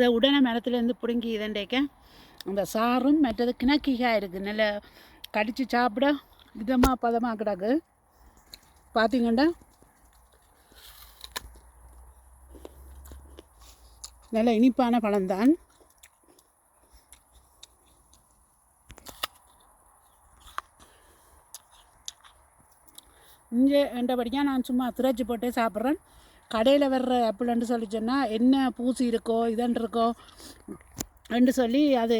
இதை உடனே மரத்துலேருந்து பிடுங்கி இதண்டேக்க அந்த சாறும் மற்றது கிணக்கிகா இருக்குது நல்ல கடித்து சாப்பிட இதமாக பதமாக கிடக்கு. பார்த்தீங்கன்னா நல்ல இனிப்பான பழம்தான். இங்கே என்றபடியாக நான் சும்மா திரைச்சி போட்டே சாப்பிட்றேன். கடையில் வர்ற ஆப்பிள்னு சொல்லி சொன்னால் என்ன பூசி இருக்கோ இதன் இருக்கோ? என்று சொல்லி அது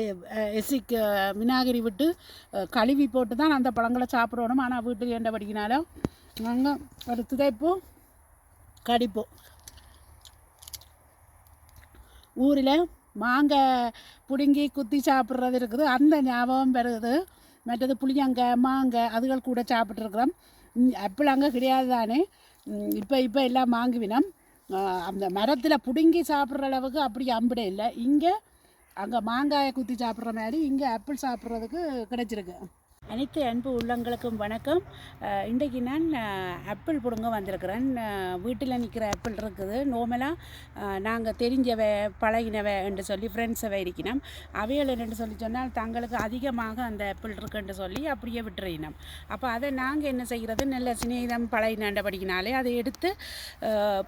எசிக்கு விநாகிரி விட்டு கழுவி போட்டு தான் அந்த பழங்களை சாப்பிடணும். ஆனால் வீட்டுக்கு என்றபடிக்கினாலும் நாங்கள் ஒரு திதைப்போம் கடிப்போம் ஊரில் மாங்காய் பிடுங்கி குத்தி சாப்பிட்றது இருக்குது. அந்த ஞாபகம் வருது. மற்றது புளியங்காய் மாங்காய் அதுகள் கூட சாப்பிட்ருக்குறோம் அப்பிள் அங்கே கிடையாது தானே இப்போ இப்போ எல்லாம் வாங்குவினோம் அந்த மரத்தில் பிடுங்கி சாப்பிட்ற அளவுக்கு அப்படி அம்பிட இல்லை. இங்கே அங்கே மாங்காயை குத்தி சாப்பிட்ற மாதிரி இங்கே ஆப்பிள் சாப்பிட்றதுக்கு கிடைச்சிருக்கு. அனைத்து அன்பு உள்ளங்களுக்கும் வணக்கம். இன்றைக்கு நான் ஆப்பிள் பிடுங்க வந்திருக்கிறேன். வீட்டில் நிற்கிற ஆப்பிள் இருக்குது. நோமலாக நாங்கள் தெரிஞ்சவ பழகினவ என்று சொல்லி ஃப்ரெண்ட்ஸவை இருக்கணும் அவைகள் என்று சொல்லி சொன்னால் தங்களுக்கு அதிகமாக அந்த ஆப்பிள் இருக்குன்னு சொல்லி அப்படியே விட்டுறினோம். அப்போ அதை நாங்கள் என்ன செய்கிறது நல்ல சிநேகிதம் பழகினாண்ட படிக்கினாலே அதை எடுத்து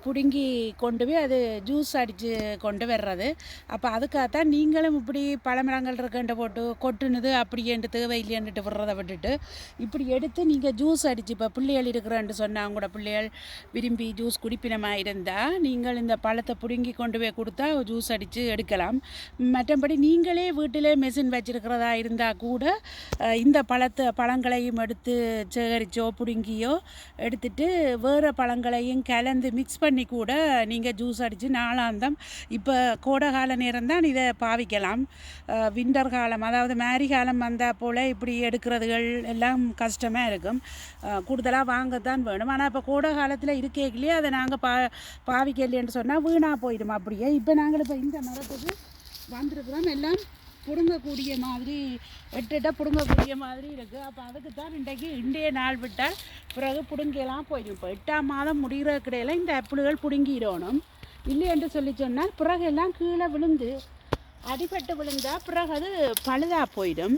பிடுங்கி கொண்டு போய் அது ஜூஸ் அடித்து கொண்டு வர்றது. அப்போ அதுக்காகத்தான் நீங்களும் இப்படி பழமரங்கள் இருக்குன்ற போட்டு கொட்டுனது அப்படியேன்ட்டு தேவையில்லைன்ட்டு விடுறத விட்டுட்டு இப்படி எடுத்து நீங்கள் ஜூஸ் அடித்து இப்போ பிள்ளைகள் இருக்கிறேன்னு சொன்னாங்க கூட பிள்ளைகள் விரும்பி ஜூஸ் குடிப்பினமாக இருந்தால் நீங்கள் இந்த பழத்தை பிடுங்கி கொண்டு போய் கொடுத்தா ஜூஸ் அடித்து எடுக்கலாம். மற்றபடி நீங்களே வீட்டிலே மெஷின் வச்சுருக்கிறதா இருந்தால் கூட இந்த பழத்தை பழங்களையும் எடுத்து சேகரிச்சோ பிடுங்கியோ எடுத்துட்டு வேறு பழங்களையும் கலந்து மிக்ஸ் பண்ணி கூட நீங்கள் ஜூஸ் அடித்து நாளாந்தம் இப்போ கோடை கால நேரம் தான் இதை பாவிக்கலாம். விண்டர் காலம் அதாவது மேரி காலம் வந்தால் போல் இப்படி எடுக்கிறது அதுகள் எல்லாம் கஷ்டமாக இருக்கும். கூடுதலாக வாங்கத்தான் வேணும். ஆனால் இப்போ கோடை காலத்தில் இருக்கேக்கிலேயே அதை நாங்கள் பா பாவிக்கலையேன்னு சொன்னால் வீணாக போயிடும் அப்படியே. இப்போ நாங்கள் இப்போ இந்த மரத்துக்கு வந்திருக்கிறோம். எல்லாம் பிடுங்கக்கூடிய மாதிரி எட்டுட்ட பிடுங்கக்கூடிய மாதிரி இருக்குது அப்போ அதுக்கு தான் இன்றைக்கு இன்றைய நாள் விட்டால் பிறகு பிடுங்கலாம் போயிடும். இப்போ எட்டாம் மாதம் முடிகிற கிடையில இந்த ஆப்பிள்கள் பிடுங்கிடணும். இல்லை என்று சொல்லி சொன்னால் பிறகு எல்லாம் கீழே விழுந்து அடிபட்டு விழுந்தால் பிறகு அது பழுதாக போயிடும்.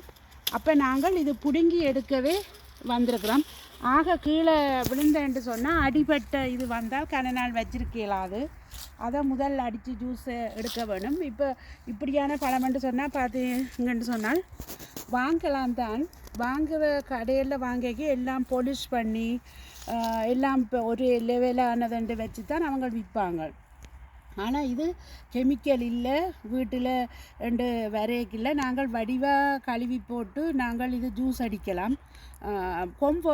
அப்போ நாங்கள் இது பிடுங்கி எடுக்கவே வந்திருக்கிறோம். ஆக கீழே விழுந்தேன்ட்டு சொன்னால் அடிபட்ட இது வந்தால் கன நாள் வச்சிருக்கலாது. அதை முதல் அடித்து ஜூஸ் எடுக்க வேணும். இப்போ இப்படியான பழம்னு சொன்னால் பார்த்தீங்கன்னு சொன்னால் வாங்கலாம் தான். வாங்குகிற கடையில் வாங்கிக்க எல்லாம் பொலிஷ் பண்ணி எல்லாம் இப்போ ஒரு லெவலானதுன்ட்டு வச்சு தான் அவங்க விற்பாங்க. ஆனால் இது கெமிக்கல் இல்லை வீட்டில் ரெண்டு வரையக்கில்லை நாங்கள் வடிவாக கழுவி போட்டு நாங்கள் இது ஜூஸ் அடிக்கலாம். கொம்பு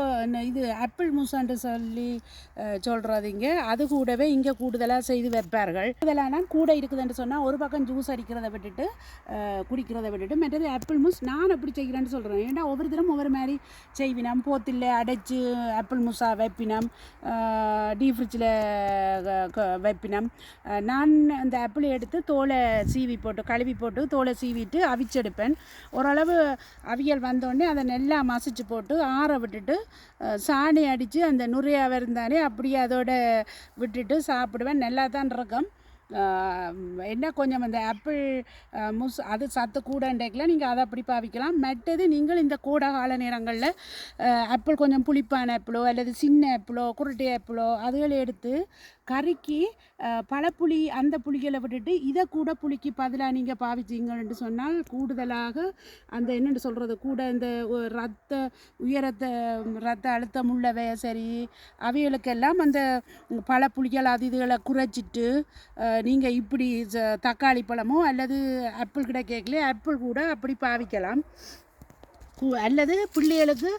இது ஆப்பிள் மூசான்னு சொல்லி சொல்கிறதிங்க அது கூடவே இங்கே கூடுதலாக செய்து வைப்பார்கள். கூடுதலானா கூட இருக்குதுன்னு சொன்னால் ஒரு பக்கம் ஜூஸ் அடிக்கிறத விட்டுட்டு குடிக்கிறத விட்டுட்டு மற்றது ஆப்பிள் மூஸ் நான் அப்படி செய்கிறேன்னு சொல்கிறேன் ஏன்னா ஒவ்வொரு தினம் ஒவ்வொரு மாதிரி செய்வினம். போத்தில் அடைச்சி ஆப்பிள் மூஸாக வைப்பினம். டீ ஃப்ரிட்ஜில் வைப்பினம். நான் அந்த ஆப்பிள் எடுத்து தோலை சீவி போட்டு கழுவி போட்டு தோலை சீவிட்டு அவிச்செடுப்பேன். ஓரளவு அவியல் வந்தோடனே அதை நல்லா மசிச்சு போட்டு ஆற விட்டுட்டு சாணி அடித்து அந்த நுரையாக இருந்தாலே அப்படியே அதோட விட்டுட்டு சாப்பிடுவேன். நல்லா தான் இருக்கும். என்ன கொஞ்சம் அந்த ஆப்பிள் முஸ் அது சத்து கூடன்றதுல நீங்கள் அதை அப்படி பாவிக்கலாம். மற்றது நீங்கள் இந்த கூட கால நேரங்களில் ஆப்பிள் கொஞ்சம் புளிப்பான ஆப்பிளோ அல்லது சின்ன ஆப்பிளோ குருட்டை ஆப்பிளோ அதுகளை எடுத்து கறிக்கு பழப்புளி அந்த புளிகளை விட்டுட்டு இதை கூட புளிக்கு பதிலாக நீங்கள் பாவிச்சிங்கன்னு சொன்னால் கூடுதலாக அந்த என்னென்னு சொல்கிறது கூட இந்த ரத்த உயரத்தை ரத்த அழுத்தம் உள்ளவை சரி அவைகளுக்கெல்லாம் அந்த பழப்புளிகள் அது இதுகளை குறைச்சிட்டு நீங்கள் இப்படி ச- தக்காளி பழமோ அல்லது ஆப்பிள் கிடைக்கல ஆப்பிள் கூட அப்படி பாவிக்கலாம். அல்லது பிள்ளைகளுக்கு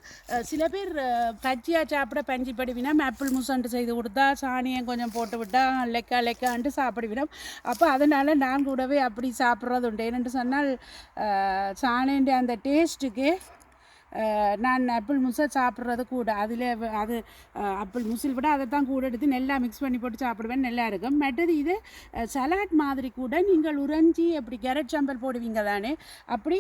சில பேர் பஜ்ஜியாக பச்சையாக சாப்பிட பஞ்சு படுவினம் ஆப்பிள் முசண்டு செய்து கொடுத்தா சாணியம் கொஞ்சம் போட்டு விட்டால் லெக்கா லெக்கான்ட்டு சாப்பிடுவினம். அப்போ அதனால் நான் கூடவே அப்படி சாப்பிட்றது உண்டு. ஏனென்று சொன்னால் சாணின்ற அந்த டேஸ்ட்டுக்கு நான் ஆப்பிள் முசை சாப்பிட்றது கூட. அதில் அது ஆப்பிள் முசில் விட அதை தான் கூட எடுத்து நல்லா மிக்ஸ் பண்ணி போட்டு சாப்பிடுவேன் நல்லா இருக்கும். மற்றது இது சலாட் மாதிரி கூட நீங்கள் உறைஞ்சி அப்படி கேரட் சாம்பல் போடுவீங்க தானே அப்படி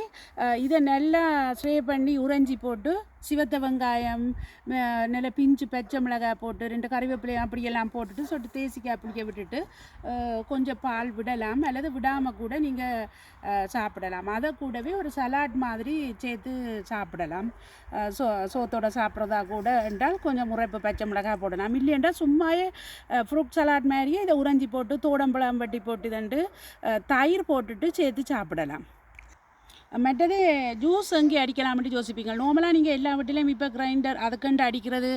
இதை நல்லா ஸ்ப்ரே பண்ணி உறைஞ்சி போட்டு சிவத்த வெங்காயம் ம- நல்ல பிஞ்சு பச்சை மிளகாய் போட்டு ரெண்டு கறிவேப்பிலை அப்படியெல்லாம் போட்டுட்டு சொட்டு தேசிக்காய் புளிக்க விட்டுட்டு கொஞ்சம் பால் விடலாம். அல்லது விடாமல் கூட நீங்கள் சாப்பிடலாம். அதை கூடவே ஒரு சலாட் மாதிரி சேர்த்து சாப்பிடலாம். போடலாம். சோ சோத்தோட சாப்பிட்றதா கூட என்றால் கொஞ்சம் முறைப்பு பச்சை மிளகாய் போடலாம். இல்லையென்றால் சும்மாயே ஃப்ரூட் சலாட் மாதிரியே இதை உறைஞ்சி போட்டு தோடம்பழம் வட்டி போட்டு தண்டு தயிர் போட்டுட்டு சேர்த்து சாப்பிடலாம். மற்றது ஜூஸ் எங்கே அடிக்கலாம்னு யோசிப்பீங்க? நார்மலாக நீங்கள் எல்லா வீட்டிலையும் இப்போ கிரைண்டர் அதுக்கண்டு அடிக்கிறது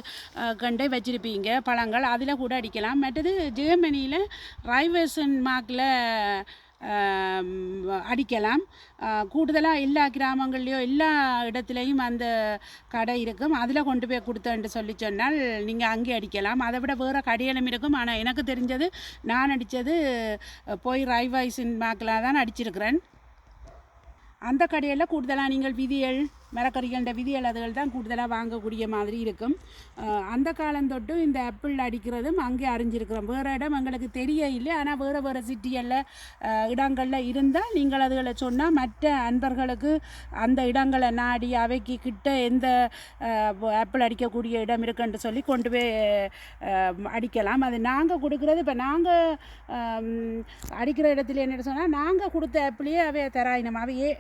கண்டு கண்டே வச்சுருப்பீங்க பழங்கள் அதில் கூட அடிக்கலாம். மற்றது ஜெர்மனியில் ரைவேசன் மார்க்கில் அடிக்கலாம். கூடுதலாக எல்லா கிராமங்கள்லேயோ எல்லா இடத்துலையும் அந்த கடை இருக்கும். அதில் கொண்டு போய் கொடுத்தேன்ட்டு சொல்லி சொன்னால் நீங்கள் அங்கே அடிக்கலாம். அதை விட வேறு கடையிலும் இருக்கும். ஆனால் எனக்கு தெரிஞ்சது நான் அடித்தது போய் ரைவாய் மார்க்கில் தான் அடிச்சிருக்கிறேன். அந்த கடையில் கூடுதலாக நீங்கள் விதிகள் மரக்கறிகள விதிகள் அளவுகள் தான் கூடுதலாக வாங்கக்கூடிய மாதிரி இருக்கும். அந்த காலம் இந்த ஆப்பிள் அடிக்கிறதும் அங்கே அறிஞ்சிருக்கிறோம். வேறு இடம் எங்களுக்கு தெரிய இல்லை ஆனால் வேறு வேறு சிட்டிகளில் இடங்களில் இருந்தால் நீங்கள் அதுகளை சொன்னால் மற்ற அன்பர்களுக்கு அந்த இடங்களை நாடி அவைக்கு கிட்ட எந்த ஆப்பிள் அடிக்கக்கூடிய இடம் இருக்குன்னு சொல்லி கொண்டு போய் அடிக்கலாம். அது நாங்கள் கொடுக்குறது இப்போ நாங்கள் அடிக்கிற இடத்துல என்ன சொன்னால் நாங்கள் கொடுத்த ஆப்பிளையே அவை தராயினம். அவை ஏ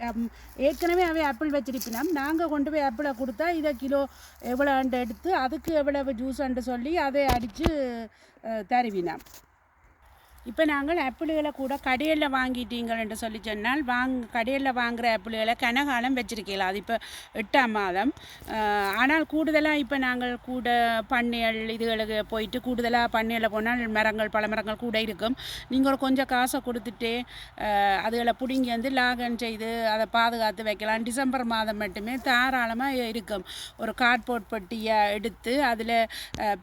ஏற்கனவே அவை ஆப்பிள் வச்சிருப்பினோம். நாங்கள் கொண்டு போய் ஆப்பிளை கொடுத்தா இதை கிலோ எவ்வளோ எடுத்து அதுக்கு எவ்வளவு ஜூஸ் அண்டு சொல்லி அதை அடித்து தருவினோம். இப்போ நாங்கள் ஆப்பிள்களை கூட கடையில் வாங்கிட்டீங்கன்னு சொல்லி சொன்னால் வாங் கடையில் வாங்குகிற ஆப்பிள்களை கனகாலம் வச்சிருக்கலாம் அது இப்போ எட்டாம் மாதம். ஆனால் கூடுதலாக இப்போ நாங்கள் கூட பண்ணையல் இதுகளுக்கு போயிட்டு கூடுதலாக பண்ணையில் போனால் மரங்கள் பல மரங்கள் கூட இருக்கும். நீங்கள் கொஞ்சம் காசை கொடுத்துட்டு அதுகளை பிடுங்கி வந்து லாகன் செய்து அதை பாதுகாத்து வைக்கலாம். டிசம்பர் மாதம் மட்டுமே தாராளமாக இருக்கும். ஒரு கார்ட்போர்ட் பெட்டியை எடுத்து அதில்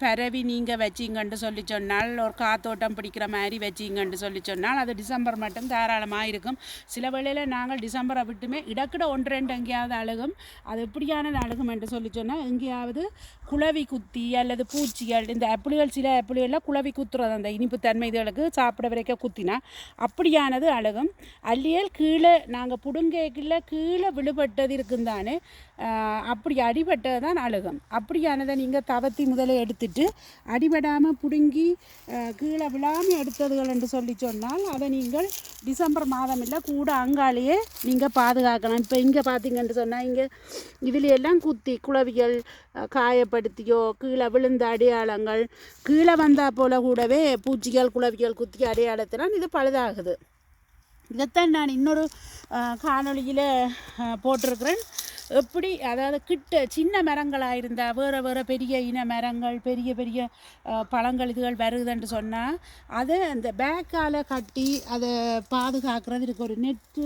பரவி நீங்கள் வச்சிங்கன்னு சொல்லி சொன்னால் ஒரு காத்தோட்டம் பிடிக்கிற மாதிரி வச்சிங்கன்னு சொல்லி சொன்னால் அது டிசம்பர் மட்டும் தாராளமாக இருக்கும். சில வேளையில் நாங்கள் டிசம்பரை விட்டுமே இடக்கிட ஒன்று ரெண்டு எங்கேயாவது அழுகும். அது எப்படியானது அழுகும் என்று சொல்லி சொன்னால் எங்கேயாவது குளவி குத்தி அல்லது பூச்சிகள் இந்த ஆப்பிள்கள் சில ஆப்பிள்களில் குளவி குத்துறது அந்த இனிப்பு தன்மை இதுகளுக்கு சாப்பிட வரைக்கும் குத்தினா அப்படியானது அழுகும். அல்லியல் கீழே நாங்கள் புடுங்கைக்குள்ள கீழே விழுபட்டது இருக்கும் தானே அப்படி அடிபட்டது தான் அழுகும். அப்படியானதை நீங்கள் தவத்தி முதலே எடுத்துட்டு அடிபடாமல் பிடுங்கி கீழே விழாமல் எடுத்ததுகள் என்று சொல்லி சொன்னால் அதை நீங்கள் டிசம்பர் மாதம் இல்லை கூட அங்காலேயே நீங்கள் பாதுகாக்கலாம். இப்போ இங்கே பார்த்தீங்கன்னு சொன்னால் இங்கே இதுல எல்லாம் குத்தி குளவிகள் காயப்படுத்தியோ கீழே விழுந்த அடையாளங்கள் கீழே வந்தால் போல கூடவே பூச்சிகள் குளவிகள் குத்தி அடையாளத்தினால் இது பழுதாகுது. இதைத்தான் நான் இன்னொரு காணொளியில் போட்டிருக்கிறேன். எப்படி அதாவது கிட்ட சின்ன மரங்களாக இருந்தால் வேறு வேறு பெரிய இன மரங்கள் பெரிய பெரிய பழங்கள் இதுகள் வருதுன்னு சொன்னால் அதை அந்த பேக்கால் கட்டி அதை பாதுகாக்கிறது இருக்குது ஒரு நெட்டு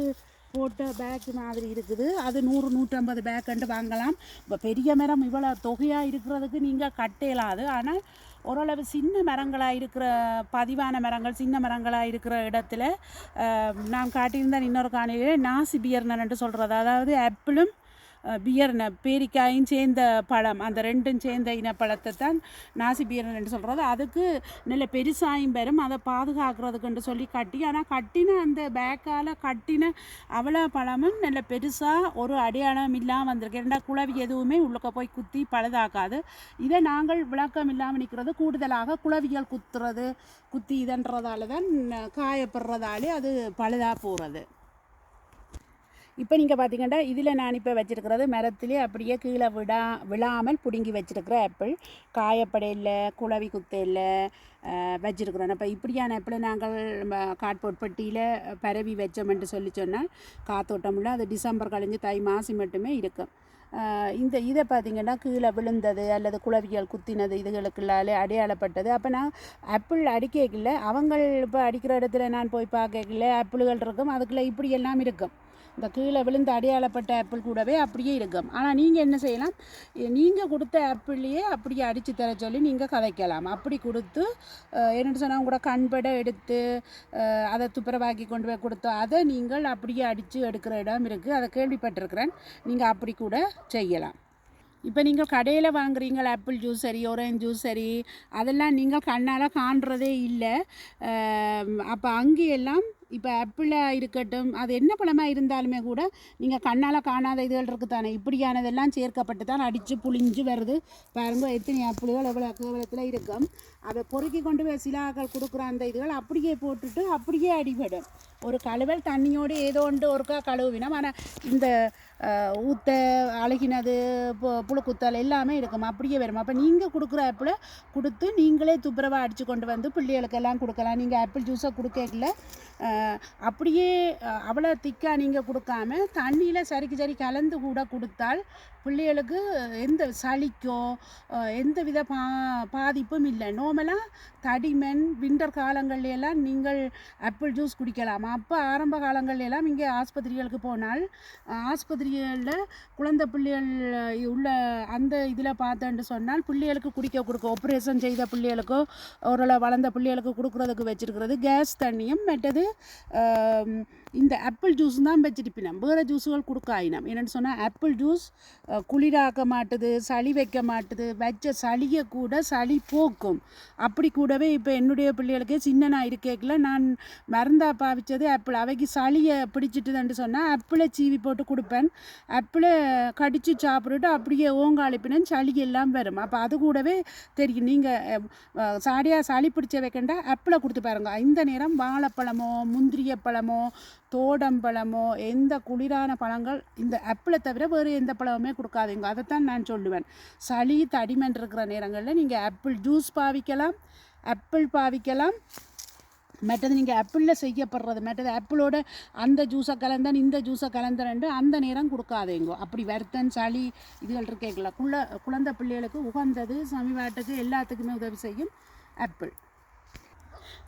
போட்ட பேக் மாதிரி இருக்குது. அது நூறு நூற்றம்பது பேக்குன்ட்டு வாங்கலாம். இப்போ பெரிய மரம் இவ்வளோ தொகையாக இருக்கிறதுக்கு நீங்கள் கட்டலாது. ஆனால் ஓரளவு சின்ன மரங்களாக இருக்கிற பதிவான மரங்கள் சின்ன மரங்களாக இருக்கிற இடத்துல நான் காட்டியிருந்தேன் இன்னொரு காணிலே நாசி பியர்னன்ட்டு சொல்கிறது அதாவது ஆப்பிளும் பியர்ன பேரிக்காயும் சேர்ந்த பழம். அந்த ரெண்டும் சேர்ந்த இனப்பழத்தை தான் நாசி பியர்னு சொல்கிறது அதுக்கு நல்ல பெருசாயும் பெறும். அதை பாதுகாக்கிறதுக்குன்னு சொல்லி கட்டி ஆனால் கட்டின அந்த பேக்கால் கட்டின அவ்வளோ பழமும் நல்ல பெருசாக ஒரு அடையாளம் இல்லாமல் வந்திருக்கு. ரெண்டா குழவி எதுவுமே உள்ளுக்க போய் குத்தி பழுதாக்காது. இதை நாங்கள் விளக்கம் இல்லாமல் நிற்கிறது. கூடுதலாக குழவிகள் குத்துறது குத்தி இதன்றதால தான் காயப்படுறதாலே அது பழுதாக போகிறது இப்போ நீங்கள் பார்த்தீங்கன்னா இதில் நான் இப்போ வச்சுருக்கிறது மரத்துலேயே அப்படியே கீழே விடா விழாமல் பிடுங்கி வச்சுருக்கிற ஆப்பிள். காயப்படையில் குளவி குத்தையில் வச்சுருக்குறோம். அப்போ இப்படியான ஆப்பிளை நாங்கள் காட்போர்ட் பெட்டியில் பரவி வச்சோம்ன்ட்டு சொல்லி சொன்னால் காத்தோட்டமில்ல அது டிசம்பர் கழிஞ்சு தை மாதம் மட்டுமே இருக்கும். இந்த இதை பார்த்தீங்கன்னா கீழே விழுந்தது அல்லது குளவிகள் குத்தினது இதுகளுக்குள்ளாலே அடையாளப்பட்டது. அப்போ நான் ஆப்பிள் அடிக்கல அவங்கள் இப்போ அடிக்கிற இடத்துல நான் போய் பார்க்கல ஆப்பிள்கள் இருக்கும் அதுக்குள்ளே இப்படி எல்லாம் இருக்கும். இந்த கீழே விழுந்து அடையாளப்பட்ட ஆப்பிள் கூடவே அப்படியே இருக்கும். ஆனால் நீங்கள் என்ன செய்யலாம்? நீங்கள் கொடுத்த ஆப்பிள்லேயே அப்படியே அடித்து தர சொல்லி நீங்கள் கதைக்கலாம். அப்படி கொடுத்து என்னென்னு சொன்னால் கூட கண்பட எடுத்து அதை துப்புரவாக்கி கொண்டு போய் கொடுத்தோம் அதை நீங்கள் அப்படியே அடித்து எடுக்கிற இடம் இருக்குது அதை கேள்விப்பட்டிருக்கிறேன். நீங்கள் அப்படி கூட செய்யலாம். இப்போ நீங்கள் கடையில் வாங்குறீங்க ஆப்பிள் ஜூஸ் சரி ஒரேஞ்ச் ஜூஸ் சரி அதெல்லாம் நீங்கள் கண்ணால் காண்றதே இல்லை. அப்போ அங்கேயெல்லாம் இப்போ ஆப்பிளாக இருக்கட்டும் அது என்ன பழமாக இருந்தாலுமே கூட நீங்கள் கண்ணால் காணாத இதுகள் இருக்குது தானே இப்படியானதெல்லாம் சேர்க்கப்பட்டு தான் அடித்து புளிஞ்சு வருது. பாருங்க எத்தனை ஆப்பிள்கள் எவ்வளோ கேவலத்தில் இருக்கும். அதை பொறுக்கி கொண்டு போய் சிலாக்கள் கொடுக்குற அந்த இதுகள் அப்படியே போட்டுட்டு அப்படியே அடிபடும். ஒரு கழுவல் தண்ணியோடு ஏதோ ஒன்று ஒருக்கா கழுவினோம் ஆனால் இந்த ஊத்த அழுகினது பு புழுக்குத்தல் எல்லாமே இருக்கும். அப்படியே வரும். அப்போ நீங்கள் கொடுக்குற ஆப்பிளை கொடுத்து நீங்களே துப்புரவாக அடித்து கொண்டு வந்து பிள்ளைகளுக்கெல்லாம் கொடுக்கலாம். நீங்கள் ஆப்பிள் ஜூஸை கொடுக்கல அப்படியே அவ்வளோ திக்காக நீங்கள் கொடுக்காம தண்ணியில் சரிக்கு சரி கலந்து கூட கொடுத்தால் பிள்ளைகளுக்கு எந்த சளிக்கோ எந்த வித பா பாதிப்பும் இல்லை. நோமலாக தடிமன் விண்டர் காலங்கள்லாம் எல்லாம் நீங்கள் ஆப்பிள் ஜூஸ் குடிக்கலாம். அப்போ ஆரம்ப காலங்கள்ல எல்லாம் இங்கே ஆஸ்பத்திரிகளுக்கு போனால் ஆஸ்பத்திரிகளில் குழந்தை பிள்ளைகள் உள்ள அந்த இதில் பார்த்தேன்னு சொன்னால் பிள்ளைகளுக்கு குடிக்க கொடுக்க ஆப்ரேஷன் செய்த பிள்ளைகளுக்கோ ஓரளவு வளர்ந்த பிள்ளைகளுக்கு கொடுக்குறதுக்கு வச்சிருக்கிறது கேஸ் தண்ணியும் மற்றது இந்த ஆப்பிள் ஜூஸ் தான் வச்சிருப்பினோம். வேறு ஜூஸுகள் கொடுக்காயினம். என்னென்னு சொன்னால் ஆப்பிள் ஜூஸ் குளிராக்க மாட்டுது சளி வைக்க மாட்டுது வச்ச சளியை கூட சளி போக்கும். அப்படி கூடவே இப்போ என்னுடைய பிள்ளைகளுக்கு சின்ன நான் இருக்கேக்கில் நான் மருந்தா பாவிச்சது ஆப்பிள் அவைக்கு சளியை பிடிச்சிட்டுதுன்னு சொன்னால் ஆப்பிளை சீவி போட்டு கொடுப்பேன். ஆப்பிளை கடித்து சாப்பிட்டுட்டு அப்படியே ஓங்காளிப்பினேன் சளி எல்லாம் வரும். அப்போ அது கூடவே தெரியும். நீங்கள் சாடியாக சளி பிடிச்ச வைக்கண்டா ஆப்பிளை கொடுத்து பாருங்க. இந்த நேரம் வாழைப்பழமோ முந்திரிய பழமோ தோடம்பழமோ எந்த குளிரான பழங்கள் இந்த ஆப்பிளை தவிர வேறு எந்த பழமுமே கொடுக்காதீங்க. அதைத்தான் நான் சொல்லுவேன். சளி தடிமன் இருக்கிற நேரங்களில் நீங்கள் ஆப்பிள் ஜூஸ் பாவிக்கலாம் ஆப்பிள் பாவிக்கலாம். மற்றது நீங்கள் ஆப்பிளில் செய்யப்படுறது மற்றது ஆப்பிளோட அந்த ஜூஸை கலந்தன் இந்த ஜூஸை கலந்தரண்டு அந்த நேரம் கொடுக்காதேங்கோ. அப்படி வருத்தன் சளி இதுகள் இருக்கேங்களா? குள்ள குழந்தை பிள்ளைகளுக்கு உகந்தது சமீபாட்டுக்கு எல்லாத்துக்குமே உதவி செய்யும் ஆப்பிள்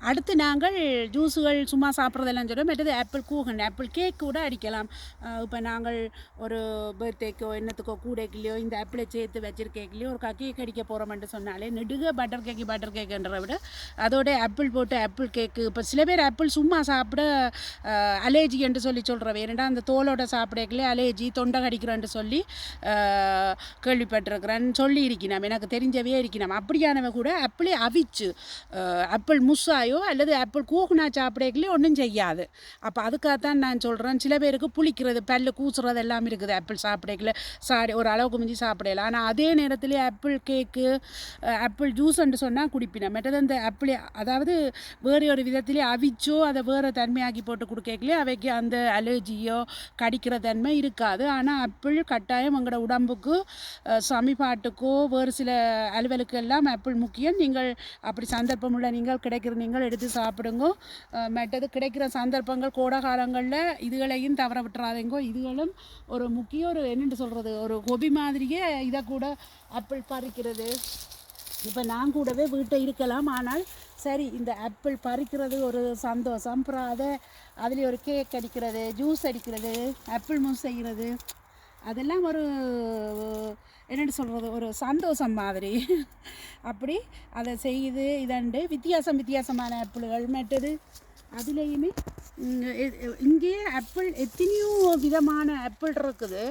அடுத்து நாங்கள் ஜூஸுகள் சும்மா சாப்பிட்றதெல்லாம் சொல்கிறோம் மற்றது ஆப்பிள் கூகன் ஆப்பிள் கேக் கூட அடிக்கலாம். இப்போ நாங்கள் ஒரு பர்த்டேக்கோ என்னத்துக்கோ கூடைக்குலையோ இந்த ஆப்பிளை சேர்த்து வச்சிருக்கேக்கிலையோ ஒரு கேக் அடிக்க போகிறோம்னு சொன்னாலே நெடுக பட்டர் கேக்கு பட்டர் கேக்குன்றதை விட அதோட ஆப்பிள் போட்டு ஆப்பிள் கேக்கு. இப்போ சில பேர் ஆப்பிள் சும்மா சாப்பிட அலேஜி என்று சொல்லி சொல்கிறவ ஏன்னா அந்த தோலோட சாப்பிடக்கலே அலேஜி தொண்டை கடிக்கிறேன்னு சொல்லி கேள்விப்பட்டிருக்கிறேன்னு கேள்விப்பட்டிருக்கிறேன் சொல்லி இருக்கணும் எனக்கு தெரிஞ்சவே இருக்கணும் அப்படியானவ கூட ஆப்பிளே அவிச்சு அஹ், ஆப்பிள் முஸ்ஸாயோ அல்லது ஆப்பிள் கூகுனா சாப்பிடக்கலையோ ஒன்றும் செய்யாது. அப்போ அதுக்காகத்தான் நான் சொல்கிறேன் சில பேருக்கு புளிக்கிறது பல்லு கூசுறது எல்லாம் இருக்குது ஆப்பிள் சாப்பிடக்கல சாடி ஒரு அளவுக்கு மிஞ்சி சாப்பிடலாம். ஆனால் அதே நேரத்தில் ஆப்பிள் கேக்கு ஆப்பிள் ஜூஸ்ன்னு சொன்னால் குடிப்பினேன் மற்றது அந்த ஆப்பிள் அதாவது வேறு ஒரு விதத்திலே அவிச்சோ அதை வேறு தன்மையாக்கி போட்டு கொடுக்கலையே அவைக்கு அந்த அலர்ஜியோ கடிக்கிற தன்மை இருக்காது. ஆனால் ஆப்பிள் கட்டாயம் உங்களோட உடம்புக்கு அஹ், சமிபாட்டுக்கோ வேறு சில அலுவலுக்கு எல்லாம் ஆப்பிள் முக்கியம். நீங்கள் அப்படி சந்தர்ப்பம் உள்ள நீங்கள் கிடைக்கிற நீங்கள் எடுத்து சாப்பிடுங்க. மற்றது கிடைக்கிற சந்தர்ப்பங்கள் கோடை காலங்களில் இதுகளையும் தவற விட்டுறாதீங்கோ. இதுகளும் ஒரு முக்கிய ஒரு என்னென்னு சொல்கிறது ஒரு கொபி மாதிரியே இதை கூட ஆப்பிள் பறிக்கிறது. இப்போ நான் கூடவே வீட்டை இருக்கலாம். ஆனால் சரி இந்த ஆப்பிள் பறிக்கிறது ஒரு சந்தோஷம். அப்புறம் அதை அதுலேயே ஒரு கேக் அடிக்கிறது ஜூஸ் அடிக்கிறது ஆப்பிள் மூஸ் செய்கிறது. அதெல்லாம் ஒரு என்னென்னு சொல்கிறது ஒரு சந்தோஷம் மாதிரி. அப்படி அதை செய்து இதண்டு வித்தியாசம் வித்தியாசமான ஆப்பிள்கள் மற்றது. அதுலேயுமே இங்கே ஆப்பிள் எத்தனையோ விதமான ஆப்பிள் இருக்குது.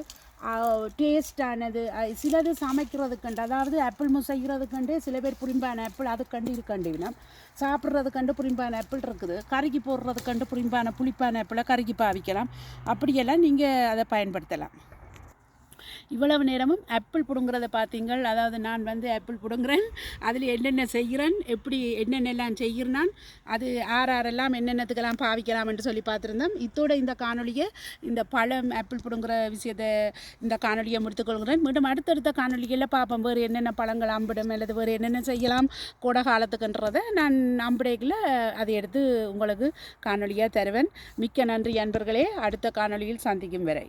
டேஸ்டானது சிலது சமைக்கிறதுக்கண்டு அதாவது ஆப்பிள் மூ செய்கிறதுக்கண்டு சில பேர் புரிம்பான ஆப்பிள் அதுக்கண்டு இருக்கண்டு வினம் சாப்பிட்றதுக்கண்டு புரிம்பான ஆப்பிள் இருக்குது. கறிக்கு போடுறதுக்கண்டு புரிம்பான புளிப்பான ஆப்பிளை கறிக்கு பாவிக்கலாம். அப்படியெல்லாம் நீங்கள் அதை பயன்படுத்தலாம். இவ்வளவு நேரமும் ஆப்பிள் பிடுங்குறத பார்த்தீங்கள். அதாவது நான் வந்து ஆப்பிள் பிடுங்குறேன். அதில் என்னென்ன செய்கிறேன்? எப்படி என்னென்னலாம் செய்கிறேன்? அது ஆர் ஆரெல்லாம் என்னென்னத்துக்கெல்லாம் பாவிக்கலாம் என்று சொல்லி பார்த்துருந்தோம். இத்தோட இந்த காணொலியை இந்த பழம் ஆப்பிள் பிடுங்குற விஷயத்தை இந்த காணொலியை முடித்துக்கொள்கிறேன் மீண்டும் அடுத்தடுத்த காணொலிகளில் பார்ப்போம். வேறு என்னென்ன பழங்கள் அம்பிடும் அல்லது வேறு என்னென்ன செய்யலாம் கூட காலத்துக்குன்றதை நான் அம்பிடைக்கில் அதை எடுத்து உங்களுக்கு காணொலியாக தருவேன். மிக்க நன்றி அன்பர்களே. அடுத்த காணொலியில் சந்திக்கும் வரை.